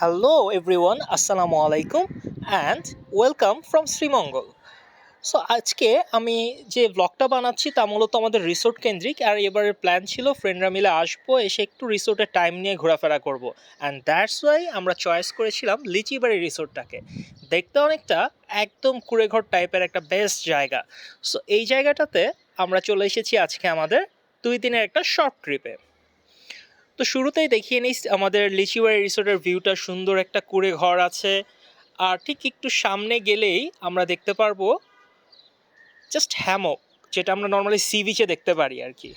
Hello everyone আসসালামু আলাইকুম and welcome from Sreemangal so আজকে আমি যে ব্লগটা বানাচ্ছি তা মূলত আমাদের রিসোর্ট কেন্দ্রিক আর এবারের প্ল্যান ছিল ফ্রেন্ডরা মিলে আসব, এসে একটু রিসোর্টের টাইম নিয়ে ঘোরাফেরা করব। অ্যান্ড দ্যাটস ওয়াই আমরা চয়েস করেছিলাম লিচিবাড়ি রিসোর্টটাকে দেখতে অনেকটা একদম কুড়েঘর টাইপের একটা বেস্ট জায়গা। সো এই জায়গাটাতে আমরা চলে এসেছি আজকে আমাদের দুই দিনের একটা শর্ট ট্রিপে তো শুরুতেই দেখিয়ে নিই, আমাদের লিচিবাড়ি রিসোর্টের ভিউটা সুন্দর একটা কুড়ে ঘর আছে। আর ঠিক একটু সামনে গেলেই আমরা দেখতে পারব জাস্ট হ্যামক যেটা আমরা নর্মালি সি বিচে দেখতে পারি আর কি।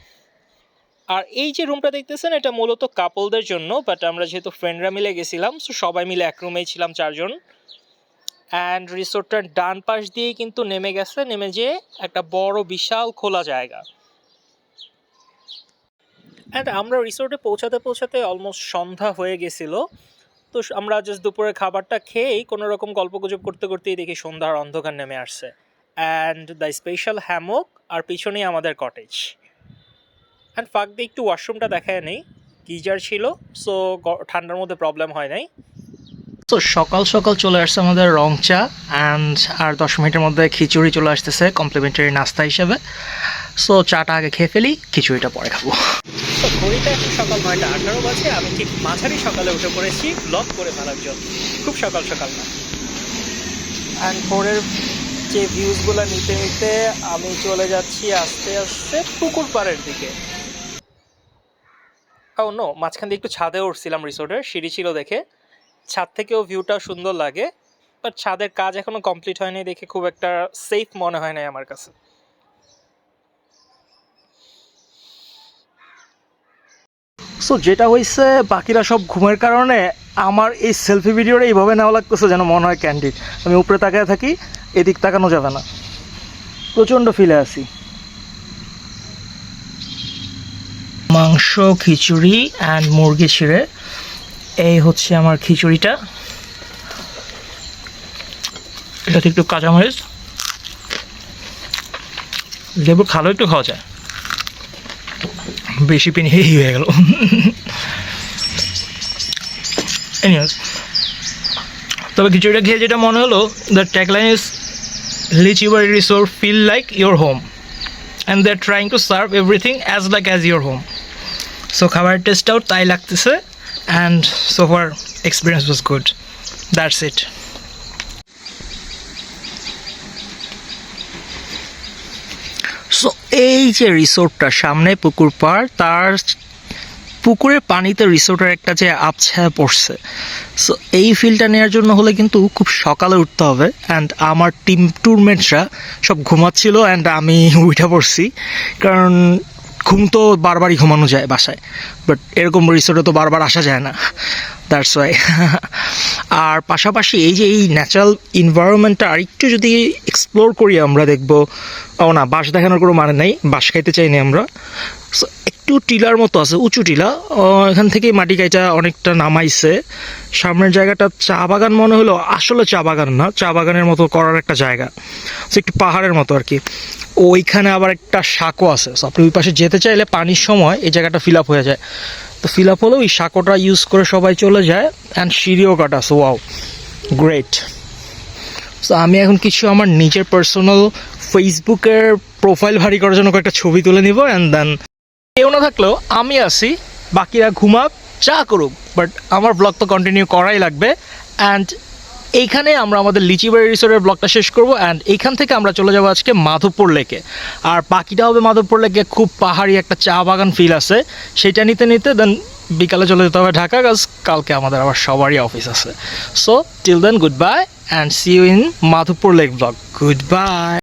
আর এই যে রুমটা দেখতেছেন, এটা মূলত কাপলদের জন্য বাট আমরা যেহেতু ফ্রেন্ডরা মিলে গেছিলাম সো সবাই মিলে এক রুমেই ছিলাম চারজন। অ্যান্ড রিসোর্টটার ডান পাশ দিয়েই কিন্তু নেমে গেছে, নেমে যেয়ে একটা বড় বিশাল খোলা জায়গা। অ্যান্ড আমরা রিসোর্টে পৌঁছাতে পৌঁছাতে অলমোস্ট সন্ধ্যা হয়ে গেছিল। তো আমরা জাস্ট দুপুরের খাবারটা খেয়েই কোনো রকম গল্পগুজব করতে করতেই দেখি সন্ধ্যার অন্ধকার নেমে আসছে। অ্যান্ড দ্য স্পেশাল হ্যামক আর পিছনেই আমাদের কটেজ অ্যান্ড ফাঁক দিয়ে একটু ওয়াশরুমটা দেখায় নেই। গিজার ছিল? সো ঠান্ডার মধ্যে প্রবলেম হয় নাই। তো সকাল সকাল চলে আসছে আমাদের রং চা অ্যান্ড আর দশ মিনিটের মধ্যে খিচুড়ি চলে আসতেছে কমপ্লিমেন্টারি নাস্তা হিসেবে। সো চাটা আগে খেয়ে ফেলি, খিচুড়িটা পরে খাব। তো ঘড়িটা এখন সকাল নয়টা আঠারো বাজে, আমি ঠিক মাঝারি সকালে উঠে পড়েছি ব্লগ করে ফেলার জন্য। খুব সকাল সকাল না। অ্যান্ড ভোরের যে ভিউজগুলো নিতে নিতে আমি চলে যাচ্ছি আস্তে আস্তে পুকুর পাড়ের দিকে। ও নো মাঝখান দিয়ে একটু ছাদে উঠছিলাম রিসোর্টের সিঁড়ি ছিল দেখে। ছাদ থেকেও ভিউটা সুন্দর লাগে বাট ছাদের কাজ এখনও কমপ্লিট হয়নি দেখে খুব একটা সেফ মনে হয় না আমার কাছে। সো যেটা হয়েছে বাকিরা সব ঘুমের কারণে আমার এই সেলফি ভিডিওটা এইভাবে নেওয়া লাগতেছে যেন মনে হয় ক্যান্ডিড আমি উপরে তাকায় থাকি, এদিক তাকানো যাবে না। প্রচণ্ড ফিলে আছি। মাংস, খিচুড়ি অ্যান্ড মুরগি ছিঁড়ে এই হচ্ছে আমার খিচুড়িটা। এটাতে একটু কাঁচামরিচ। লেবু খালো একটু খাওয়া যায়। বেশি পিনি হেই হয়ে গেল। Anyways, তবে খিচুড়িটা খেয়ে যেটা মনে হলো the tagline is Lichibari resort feel like your home and they trying to serve everything as like as your home so খাবারের টেস্টটাও তাই লাগতেছে and so far experience was good that's it so এই যে রিসোর্টটা, সামনে পুকুর পাড় তার পুকুরের পানিতে রিসোর্টের একটা যে আবছায়া পড়ছে। সো এই ফিলটা নেওয়ার জন্য হলে কিন্তু খুব সকালে উঠতে হবে। অ্যান্ড আমার টিম টুরমেটসরা সব ঘুমাচ্ছিল অ্যান্ড আমি উঠে পড়ছি। কারণ ঘুম তো বারবারই ঘুমানো যায় বাসায়। বাট এরকম রিসোর্টে তো বারবার আসা যায় না। দ্যাটস ওয়াই আর পাশাপাশি এই যে এই ন্যাচারাল ইনভায়রনমেন্টটা আরেকটু যদি এক্সপ্লোর করি আমরা দেখব ও না বাঁশ দেখানোর কোনো মানে নেই বাঁশ খাইতে চাইনি আমরা। একটু টিলার মতো আছে উঁচু টিলা। এখান থেকে মাটি কাইটা অনেকটা নামাইছে। সামনের জায়গাটা চা বাগান মনে হলো আসলে চা বাগান না চা বাগানের মতো করার একটা জায়গা। So, একটু পাহাড়ের মতো আর কি। ওইখানে আবার একটা সাঁকো আছে। আপনি ওই পাশে যেতে চাইলে পানির সময় এই জায়গাটা ফিল আপ হয়ে যায়। তো ফিল আপ হলো, ওই সাঁকোটা ইউজ করে সবাই চলে যায় অ্যান্ড সিঁড়িও কাটা সো ওয়াও গ্রেট সো আমি এখন কিছু আমার নিজের পার্সোনাল ফেসবুকের প্রোফাইল ভারী করার জন্য কয়েকটা ছবি তুলে নিব অ্যান্ড দেন কেউ না থাকলেও আমি আসি বাকিরা ঘুমাক, চা করুক বাট আমার ব্লগ তো কন্টিনিউ করাই লাগবে অ্যান্ড এইখানে আমরা আমাদের লিচিবাড়ি রিসোর্টের ব্লগটা শেষ করব অ্যান্ড এইখান থেকে আমরা চলে যাব আজকে মাধবপুর লেকে। আর পাখিটা হবে মাধবপুর লেকে, খুব পাহাড়ি একটা চা বাগান ফিল আছে। সেটা নিতে নিতে দেন বিকালে চলে যেতে হবে ঢাকা কাজ কালকে আমাদের আবার সবারই অফিস আছে। So till then goodbye and see you in Madhabpur lake blog goodbye